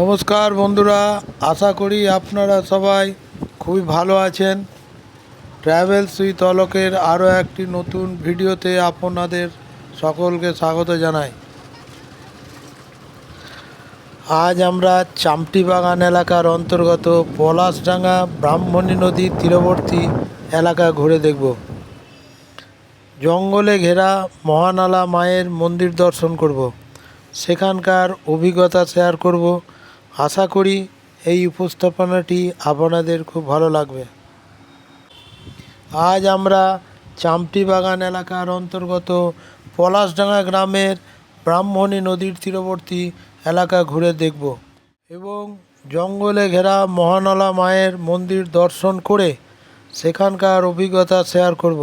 নমস্কার বন্ধুরা, আশা করি আপনারা সবাই খুবই ভালো আছেন। ট্রাভেলস উইথ অলোকের আরও একটি নতুন ভিডিওতে আপনাদের সকলকে স্বাগত জানাই। আজ আমরা চামটি বাগান এলাকার অন্তর্গত পলাশডাঙ্গা ব্রাহ্মণী নদীর তীরবর্তী এলাকা ঘুরে দেখব। জঙ্গলে ঘেরা মহানালা মায়ের মন্দির দর্শন করব। সেখানকার অভিজ্ঞতা শেয়ার করব। আশা করি এই উপস্থাপনাটি আপনাদের খুব ভালো লাগবে। আজ আমরা চামটি বাগান এলাকার অন্তর্গত পলাশডাঙ্গা গ্রামের ব্রাহ্মণী নদীর তীরবর্তী এলাকা ঘুরে দেখব এবং জঙ্গলে ঘেরা মহানলা মায়ের মন্দির দর্শন করে সেখানকার অভিজ্ঞতা শেয়ার করব।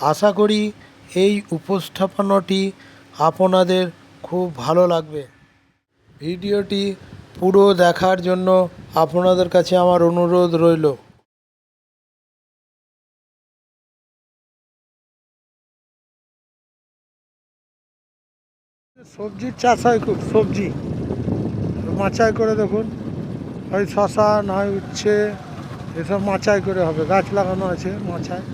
আশা করি এই উপস্থাপনাটি আপনাদের খুব ভালো লাগবে। ভিডিওটি পুরো দেখার জন্য আপনাদের কাছে আমার অনুরোধ রইল। সবজির চাষ হয় খুব সবজি। মাচাই করে দেখুন। হয় শশা না হয় উচ্ছে এসব মাচাই করে হবে। গাছ লাগানো আছে মাচায়।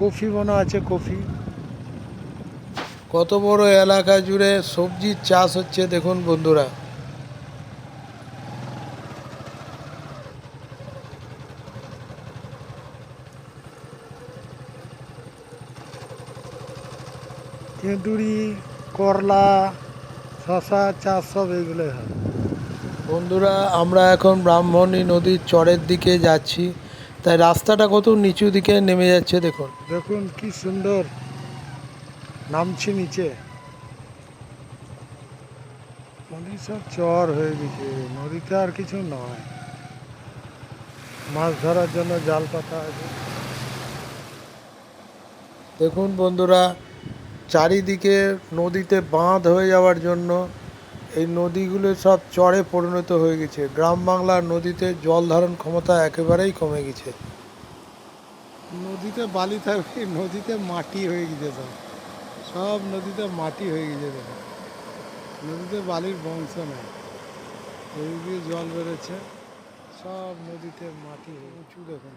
কফি বোনা আছে কফি। কত বড় এলাকা জুড়ে সবজির চাষ হচ্ছে দেখুন বন্ধুরা। তেঁতুড়ি করলা শশা চাষ সব এগুলোই হয়। বন্ধুরা আমরা এখন ব্রাহ্মণী নদীর চরের দিকে যাচ্ছি। তাই রাস্তাটা কত নিচু দিকে নেমে যাচ্ছে দেখুন। দেখুন কি সুন্দর। নামছি নিচে। নদী সব চর হয়ে গেছে। নদীতে আর কিছু নয়। মাছ ধরার জন্য জাল পাতা আছে। দেখুন বন্ধুরা চারিদিকে নদীতে বাঁধ হয়ে যাওয়ার জন্য এই নদীগুলো সব চরে পরিণত হয়ে গেছে। গ্রাম বাংলার নদীতে জল ধারণ ক্ষমতা একেবারেই কমে গেছে। নদীতে বালি থাকবে, নদীতে মাটি হয়ে গেছে সব। সব নদীতে মাটি হয়ে গেছে দেখো। নদীতে বালির বংশ নেই। দিয়ে জল বেরোচ্ছে, সব নদীতে মাটি হয়ে উঁচু দেখুন।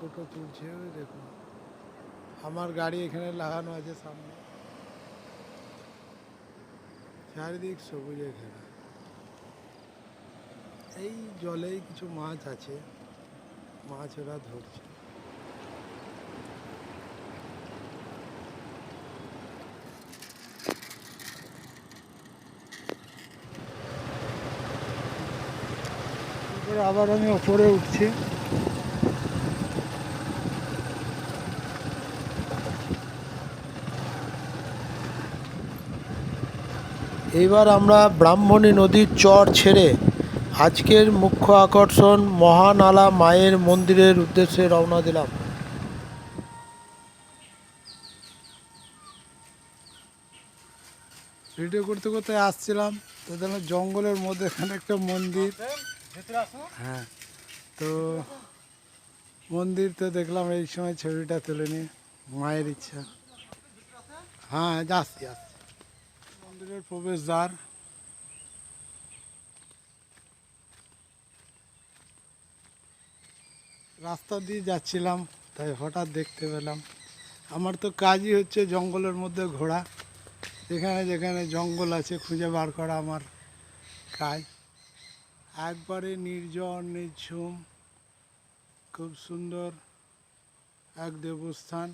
টোটো তুলছে দেখুন। আমার গাড়ি এখানে লাগানো আছে সামনে। চারিদিক সবুজে ঘেরা এই জলেই কিছু মাছ আছে। মাছ ওরা ধরছে। আবার আমি ওপরে উঠছি। এইবার আমরা ব্রাহ্মণী নদীর চর ছেড়ে আজকের মুখ্য আকর্ষণ মহানালা মায়ের মন্দিরের উদ্দেশ্যে রওনা দিলাম। ভিডিও করতে করতে আসছিলাম, তো দেখলাম জঙ্গলের মধ্যে এখানে একটা মন্দির। হ্যাঁ তো মন্দির তো দেখলাম এই সময় ছবিটা তুলে নি মায়ের ইচ্ছা। হ্যাঁ যাচ্ছি আসছি মন্দিরের প্রবেশদ্বার। রাস্তা দিয়ে যাচ্ছিলাম, তাই হঠাৎ দেখতে পেলাম। আমার তো কাজই হচ্ছে জঙ্গলের মধ্যে ঘোরা। যেখানে যেখানে জঙ্গল আছে খুঁজে বার করা আমার কাজ। একবারে নির্জন, নিঝুম, খুব সুন্দর এক দেবস্থান।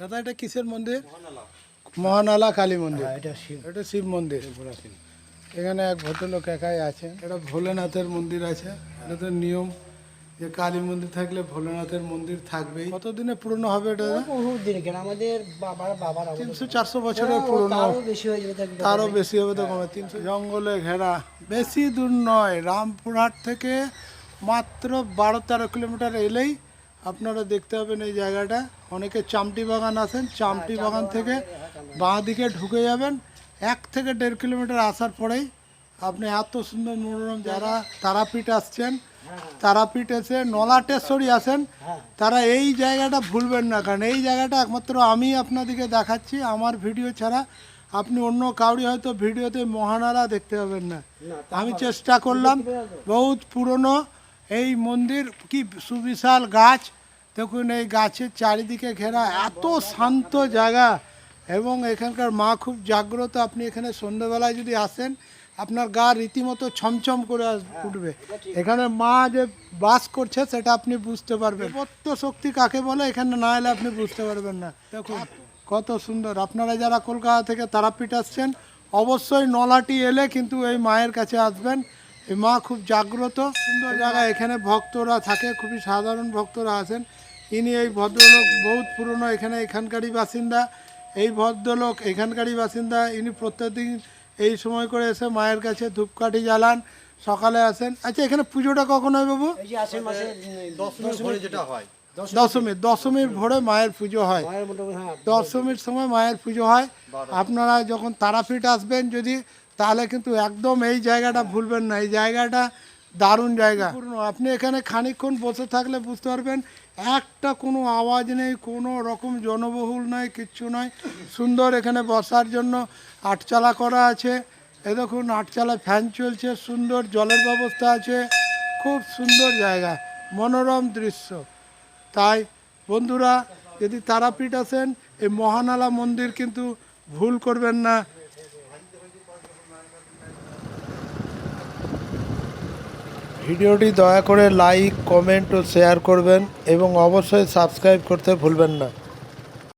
দাদা এটা কিসের মন্দির? মহানালা কালী মন্দির। এটা শিব। এটা শিব মন্দির। এখানে এক ভদ্রলোক একাই আছে। এটা ভোলেনাথের মন্দির আছে। এটা তো নিয়ম যে কালী মন্দির থাকলে ভোলেনাথের মন্দির থাকবেই। কতদিনে পুরনো হবে এটা বহু দিন কেন আমাদের বাবার বাবার তিনশো চারশো বছরের পুরনো। তারও বেশি হয়ে যাবে তারও বেশি হবে তো কমে তিনশো জঙ্গলে ঘেরা। বেশি দূর নয়। রামপুরহাট থেকে মাত্র বারো তেরো কিলোমিটার এলেই আপনারা দেখতে পাবেন এই জায়গাটা। অনেকে চামটি বাগান আছেন চামটি বাগান থেকে বাঁ দিকে ঢুকে যাবেন। এক থেকে দেড় কিলোমিটার আসার পরেই আপনি এত সুন্দর মনোরম যারা তারাপীঠ আসছেন তারাপীঠ এসে নলাটেশ্বরী আছেন তারা এই জায়গাটা ভুলবেন না কারণ এই জায়গাটা একমাত্র আমি আপনাদেরকে দেখাচ্ছি আমার ভিডিও ছাড়া। আপনি অন্য কাউরি হয়তো ভিডিওতে মহানারা দেখতে পাবেন না। আমি চেষ্টা করলাম বহুত পুরনো এই মন্দির কি সুবিশাল গাছ? দেখুন এই গাছের চারিদিকে ঘেরা এত শান্ত জায়গা এবং এখানকার মা খুব জাগ্রত। আপনি এখানে সন্ধ্যেবেলায় যদি আসেন, আপনার গা রীতিমতো ছমছম করে উঠবে। এখানে মা যে বাস করছে, সেটা আপনি বুঝতে পারবেন। সত্য শক্তি কাকে বলে? এখানে না এলে আপনি বুঝতে পারবেন না। দেখুন, কত সুন্দর। আপনারা যারা কলকাতা থেকে তারাপীঠ আসছেন, অবশ্যই নলাটি এলে কিন্তু এই মায়ের কাছে আসবেন। মা খুব জাগ্রত। সুন্দর জায়গা এখানে ভক্তরা থাকে খুবই সাধারণ ভক্তরা আছেন। ইনি এই ভদ্রলোক বহুত পুরনো এখানে এখানকারই বাসিন্দা। এই ভদ্রলোক এখানকারই বাসিন্দা ইনি প্রত্যেকদিন এই সময় করে এসে মায়ের কাছে ধূপকাঠি জ্বালান সকালে আসেন। আচ্ছা এখানে পুজোটা কখন হয় বাবু? এই যে আশ্বিন মাসে যেটা হয়। দশমী দশমীর ভোরে মায়ের পুজো হয়। হ্যাঁ। দশমীর সময় মায়ের পুজো হয়। আপনারা যখন তারাপীঠ আসবেন যদি তাহলে কিন্তু একদম এই জায়গাটা ভুলবেন না, এই জায়গাটা দারুণ জায়গা। আপনি এখানে খানিকক্ষণ বসে থাকলে বুঝতে পারবেন, একটা কোনো আওয়াজ নেই, কোনো রকম জনবহুল নয়, কিচ্ছু নয়। সুন্দর এখানে বসার জন্য আটচালা করা আছে। এ দেখুন আটচালা ফ্যান চলছে, সুন্দর জলের ব্যবস্থা আছে। খুব সুন্দর জায়গা, মনোরম দৃশ্য। তাই বন্ধুরা, যদি তারাপীঠ আসেন, এই মহানালা মন্দির কিন্তু ভুল করবেন না। ভিডিওটি দয়া করে লাইক কমেন্ট ও শেয়ার করবেন এবং অবশ্যই সাবস্ক্রাইব করতে ভুলবেন না।